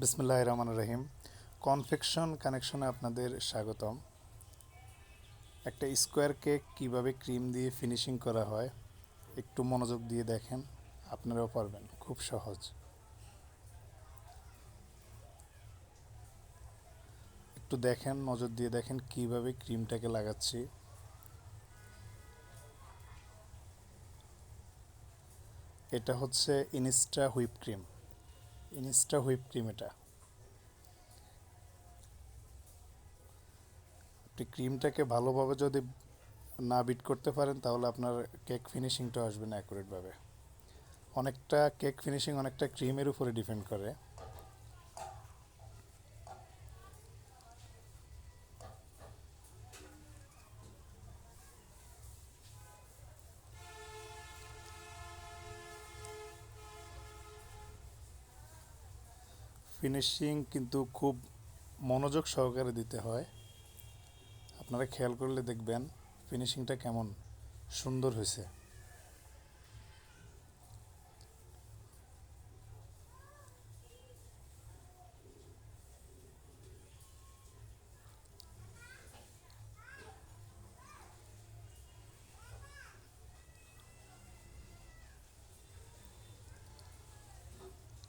বিসমুল্লাহ রহমান রহিম কনফেকশন কানেকশনে আপনাদের স্বাগতম। একটা স্কোয়ার কেক কীভাবে ক্রিম দিয়ে ফিনিশিং করা হয় একটু মনোযোগ দিয়ে দেখেন, আপনারাও পারবেন, খুব সহজ। একটু দেখেন, নজর দিয়ে দেখেন কীভাবে ক্রিমটাকে লাগাচ্ছি। এটা হচ্ছে Insta whip cream. Insta whip cream এটা। আপনি ক্রিমটাকে ভালোভাবে যদি না বিট করতে পারেন, তাহলে আপনার কেক ফিনিশিংটা আসবে না অ্যাকুরেটভাবে অনেকটা কেক ফিনিশিং অনেকটা ক্রিমের উপরে ডিপেন্ড করে। ফিনিশিং কিন্তু খুব মনোযোগ সহকারে দিতে হয়। আপনারা খেয়াল করলে দেখবেন ফিনিশিংটা কেমন সুন্দর হয়েছে।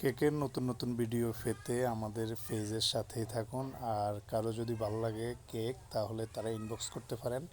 কেকের নতুন নতুন ভিডিও পেতে আমাদের ফেজের সাথেই থাকুন। আর কারও যদি ভালো লাগে কেক তাহলে তারা ইনবক্স করতে পারেন।